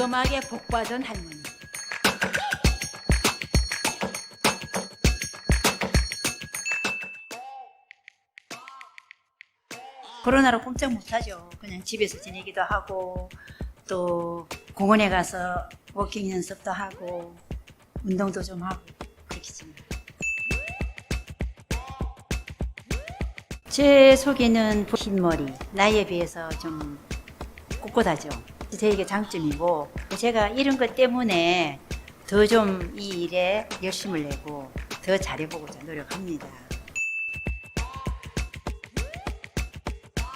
늙음하게 복받은 할머니. 코로나로 꼼짝 못하죠. 그냥 집에서 지내기도 하고 또 공원에 가서 워킹 연습도 하고 운동도 좀 하고 그렇게 지냅니다. 제 속에는 흰 머리 나이에 비해서 좀 꼿꼿하죠. 제게 장점이고 제가 이런 것 때문에 더 좀 이 일에 열심을 내고 더 잘해보고자 노력합니다.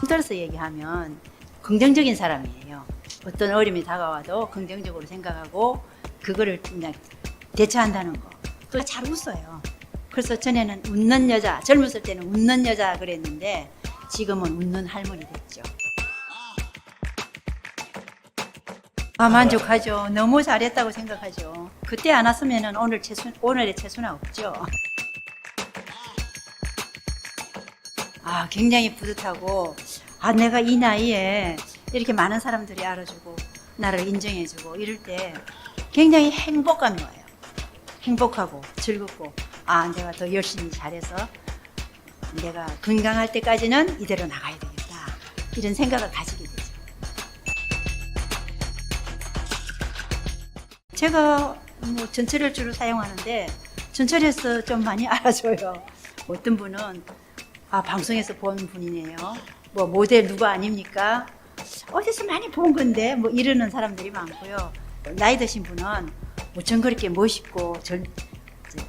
힘들어서 얘기하면 긍정적인 사람이에요. 어떤 어려움이 다가와도 긍정적으로 생각하고 그거를 그냥 대처한다는 거. 또 잘 웃어요. 그래서 전에는 웃는 여자, 젊었을 때는 웃는 여자 그랬는데 지금은 웃는 할머니 됐죠. 아, 만족하죠. 너무 잘했다고 생각하죠. 그때 안 왔으면 오늘 최순, 오늘의 최순아 없죠. 아, 굉장히 뿌듯하고, 아, 내가 이 나이에 이렇게 많은 사람들이 알아주고, 나를 인정해주고, 이럴 때 굉장히 행복감이 와요. 행복하고, 즐겁고, 아, 내가 더 열심히 잘해서 내가 건강할 때까지는 이대로 나가야 되겠다. 이런 생각을 가지 제가 뭐 전철을 주로 사용하는데 전철에서 좀 많이 알아줘요. 어떤 분은 아 방송에서 본 분이네요. 뭐 모델 누가 아닙니까? 어디서 많이 본 건데 뭐 이러는 사람들이 많고요. 나이 드신 분은 어쩜 그렇게 멋있고 전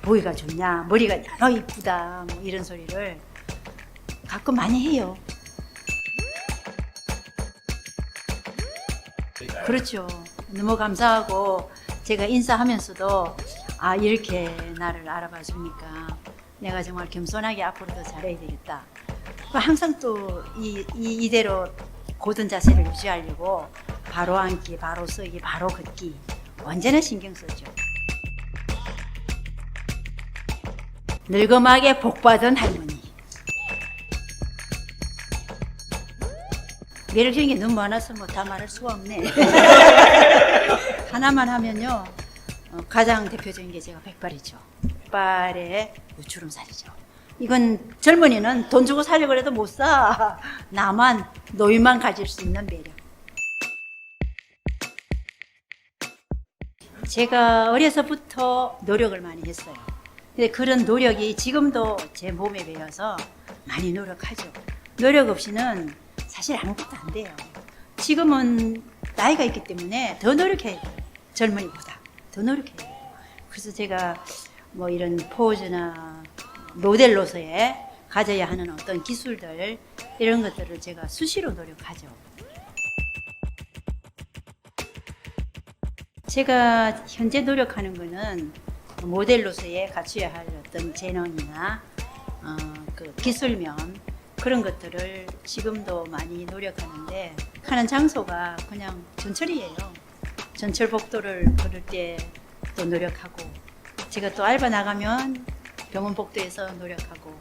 보기가 좋냐, 머리가 너무 이쁘다 뭐 이런 소리를 가끔 많이 해요. 그렇죠. 너무 감사하고 제가 인사하면서도 아 이렇게 나를 알아봐 주니까 내가 정말 겸손하게 앞으로도 잘해야 되겠다. 그 항상 또 이, 이, 이대로 고든 자세를 유지하려고 바로 앉기, 바로 서기, 바로 걷기 언제나 신경 쓰죠. 늙음하게 복받은 할머니. 매력적인 게 너무 많아서 뭐 다 말할 수가 없네. 하나만 하면요. 어, 가장 대표적인 게 제가 백발이죠. 백발의 우추름살이죠. 이건 젊은이는 돈 주고 살려고 해도 못 사. 나만 노인만 가질 수 있는 매력. 제가 어려서부터 노력을 많이 했어요. 근데 그런 노력이 지금도 제 몸에 배어서 많이 노력하죠. 노력 없이는 사실 아무것도 안 돼요. 지금은 나이가 있기 때문에 더 노력해야 돼요. 젊은이보다 더 노력해야 돼요. 그래서 제가 뭐 이런 포즈나 모델로서의 가져야 하는 어떤 기술들 이런 것들을 제가 수시로 노력하죠. 제가 현재 노력하는 거는 모델로서의 갖춰야 할 어떤 재능이나 어, 그 기술면 그런 것들을 지금도 많이 노력하는데 하는 장소가 그냥 전철이에요. 전철 복도를 걸을 때 또 노력하고 제가 또 알바 나가면 병원 복도에서 노력하고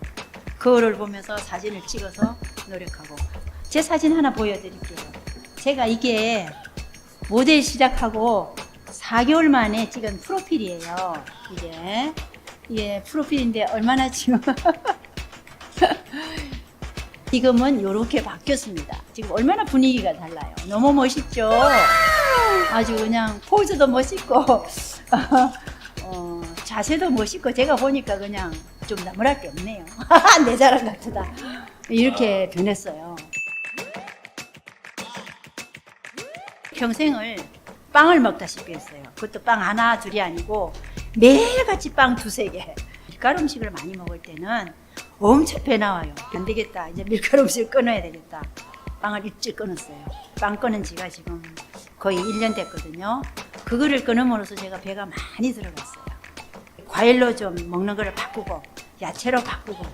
거울을 보면서 사진을 찍어서 노력하고 제 사진 하나 보여드릴게요. 제가 이게 모델 시작하고 4개월 만에 찍은 프로필이에요. 이게 이게 프로필인데 얼마나 지금 지금은 이렇게 바뀌었습니다. 지금 얼마나 분위기가 달라요. 너무 멋있죠? 아주 그냥 포즈도 멋있고 어, 자세도 멋있고 제가 보니까 그냥 좀 나무랄 게 없네요. 내 자랑 같다. 이렇게 변했어요. 평생을 빵을 먹다시피 했어요. 그것도 빵 하나 둘이 아니고 매일같이 빵 두세 개. 밀가루 음식을 많이 먹을 때는 엄청 배 나와요. 안 되겠다. 이제 밀가루 음식을 끊어야 되겠다. 빵을 일찍 끊었어요. 빵 끊은 지가 지금 거의 1년 됐거든요. 그거를 끊음으로써 제가 배가 많이 들어갔어요. 과일로 좀 먹는 거를 바꾸고 야채로 바꾸고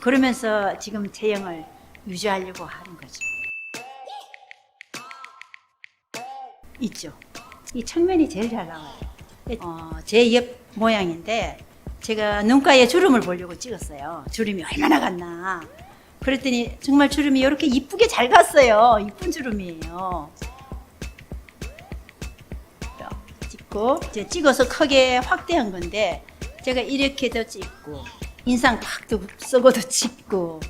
그러면서 지금 체형을 유지하려고 하는 거죠. 있죠. 이 측면이 제일 잘 나와요. 어, 제 옆 모양인데 제가 눈가에 주름을 보려고 찍었어요. 주름이 얼마나 갔나. 그랬더니 정말 주름이 이렇게 이쁘게 잘 갔어요. 이쁜 주름이에요. 찍고 이제 찍어서 크게 확대한 건데 제가 이렇게도 찍고 인상 팍 뜨고 쓰고도 찍고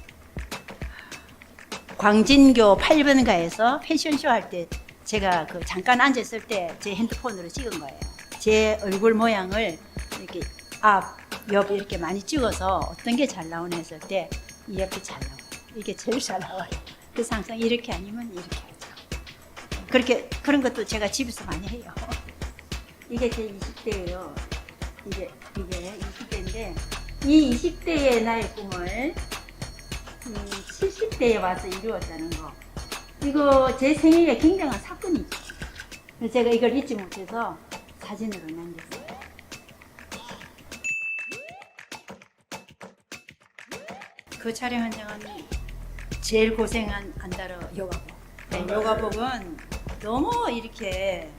광진교 8번가에서 패션쇼 할 때 제가 그 잠깐 앉았을 때 제 핸드폰으로 찍은 거예요. 제 얼굴 모양을 이렇게 앞, 옆 이렇게 많이 찍어서 어떤 게 잘 나오나 했을 때 이 옆이 잘 나와요. 이게 제일 잘 나와요. 그래서 항상 이렇게 아니면 이렇게 하죠. 그렇게 그런 것도 제가 집에서 많이 해요. 이게 제 20대예요. 이게 이게 20대인데 이 20대의 나의 꿈을 음, 70대에 와서 이루었다는 거. 이거 제 생일에 굉장한 사건이죠. 제가 이걸 잊지 못해서 사진으로 남겼어요. 그 촬영 현장은 제일 고생한 안다르 요가복. 네, 요가복은 너무 이렇게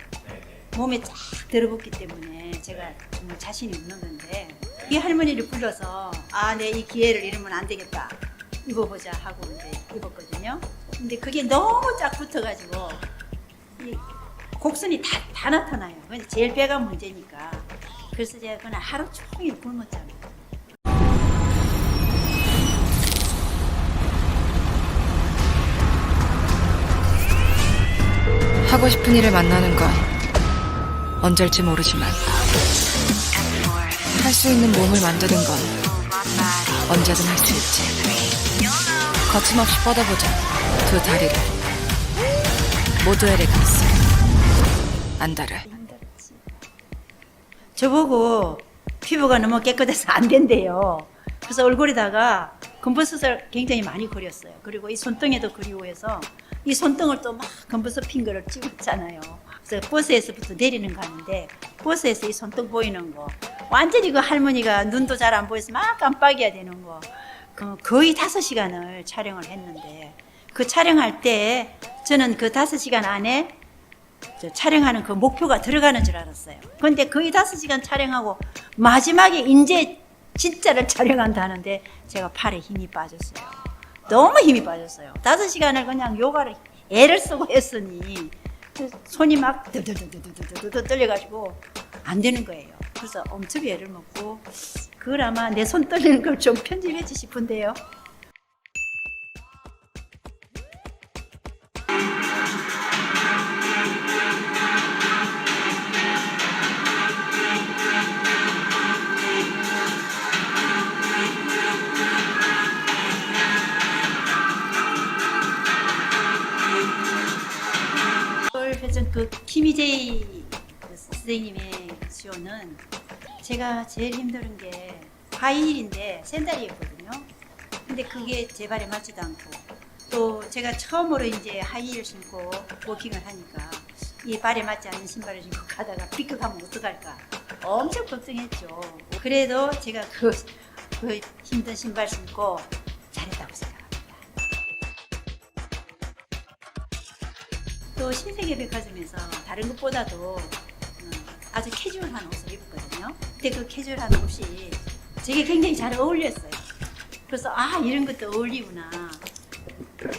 몸에 쫙 들어붙기 때문에 제가 정말 자신이 없는 건데 이 할머니를 불러서 아, 내 이 기회를 잃으면 안 되겠다. 입어보자 하고 이제 입었거든요. 근데 그게 너무 쫙 붙어가지고 이 곡선이 다, 다 나타나요. 제일 배가 문제니까. 그래서 제가 그날 하루 종일 굶었잖아요. 하고 싶은 일을 만나는 건 언제일지 모르지만 할 수 있는 몸을 만드는 건 언제든 할 수 있지. 거침없이 뻗어보자 두 다리를 모두에게 있어. 안다르. 저보고 피부가 너무 깨끗해서 안 된대요. 그래서 얼굴에다가 검버섯을 굉장히 많이 그렸어요. 그리고 이 손등에도 그리고 해서 이 손등을 또 막 검버섯 핀 거를 찍었잖아요. 그래서 버스에서부터 내리는 가는데 버스에서 이 손등 보이는 거 완전히 그 할머니가 눈도 잘 안 보여서 막 깜빡이야 되는 거 그 거의 다섯 시간을 촬영을 했는데 그 촬영할 때 저는 그 다섯 시간 안에 저 촬영하는 그 목표가 들어가는 줄 알았어요. 근데 거의 다섯 시간 촬영하고 마지막에 이제 진짜를 촬영한다는데 제가 팔에 힘이 빠졌어요. 너무 힘이 빠졌어요. 다섯 시간을 그냥 요가를 애를 쓰고 했으니 그 손이 막 드드드드드드드 떨려가지고 안 되는 거예요. 그래서 엄청 애를 먹고 그걸 아마 내 손 떨리는 걸 좀 편집했지 싶은데요. 그 김희재이 선생님의 수요는 제가 제일 힘든 게 하이힐인데 샌들이었거든요. 근데 그게 제 발에 맞지도 않고 또 제가 처음으로 이제 하이힐 신고 워킹을 하니까 이 발에 맞지 않는 신발을 신고 가다가 삐끗하면 어떡할까 엄청 걱정했죠. 그래도 제가 그, 그 힘든 신발 신고 또 신세계 백화점에서 다른 것보다도 음, 아주 캐주얼한 옷을 입었거든요. 근데 그 캐주얼한 옷이 제게 굉장히 잘 어울렸어요. 그래서 아 이런 것도 어울리구나.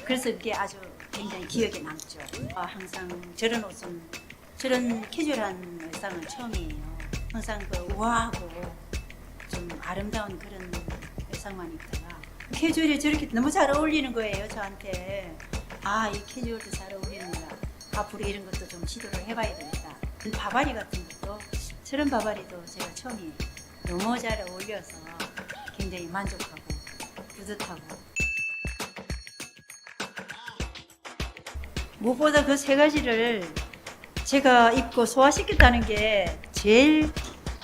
그래서 그게 아주 굉장히 기억에 남죠. 아, 항상 저런 옷은 저런 캐주얼한 의상은 처음이에요. 항상 그 우아하고 좀 아름다운 그런 의상만 입다가 캐주얼이 저렇게 너무 잘 어울리는 거예요 저한테. 아 이 캐주얼도 잘 어울리는구나. 앞으로 이런 것도 좀 시도를 해봐야 되겠다. 바바리 같은 것도 저런 바바리도 제가 처음에 너무 잘 어울려서 굉장히 만족하고 뿌듯하고 무엇보다 그 세 가지를 제가 입고 소화시켰다는 게 제일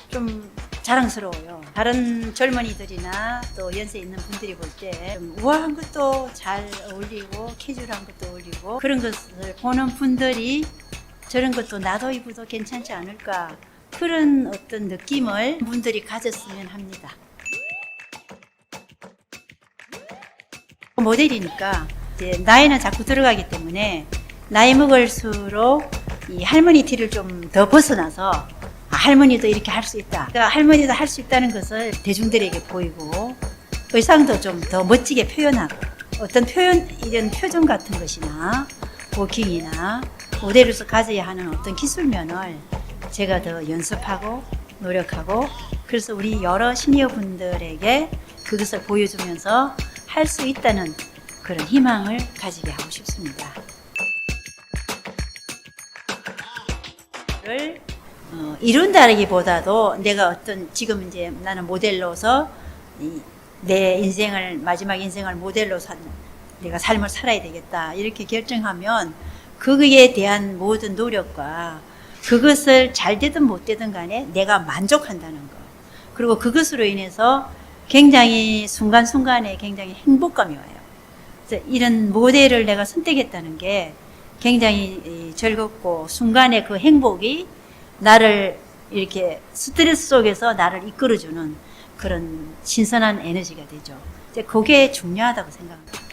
좀 자랑스러워요. 다른 젊은이들이나 또 연세 있는 분들이 볼 때 우아한 것도 잘 어울리고 캐주얼한 것도 어울리고 그런 것을 보는 분들이 저런 것도 나도 입어도 괜찮지 않을까 그런 어떤 느낌을 분들이 가졌으면 합니다. 모델이니까 이제 나이는 자꾸 들어가기 때문에 나이 먹을수록 이 할머니 티를 좀 더 벗어나서 아, 할머니도 이렇게 할 수 있다. 그러니까 할머니도 할 수 있다는 것을 대중들에게 보이고 의상도 좀 더 멋지게 표현하고 어떤 표현 이런 표정 같은 것이나 워킹이나 모델로서 가져야 하는 어떤 기술면을 제가 더 연습하고 노력하고 그래서 우리 여러 시니어 분들에게 그것을 보여주면서 할 수 있다는 그런 희망을 가지게 하고 싶습니다. 를 어, 이룬다기보다도 내가 어떤 지금 이제 나는 모델로서 이, 내 인생을 마지막 인생을 모델로 산 내가 삶을 살아야 되겠다 이렇게 결정하면 그거에 대한 모든 노력과 그것을 잘 되든 못 되든 간에 내가 만족한다는 거 그리고 그것으로 인해서 굉장히 순간순간에 굉장히 행복감이 와요. 그래서 이런 모델을 내가 선택했다는 게 굉장히 이, 즐겁고 순간의 그 행복이 나를 이렇게 스트레스 속에서 나를 이끌어주는 그런 신선한 에너지가 되죠. 이제 그게 중요하다고 생각합니다.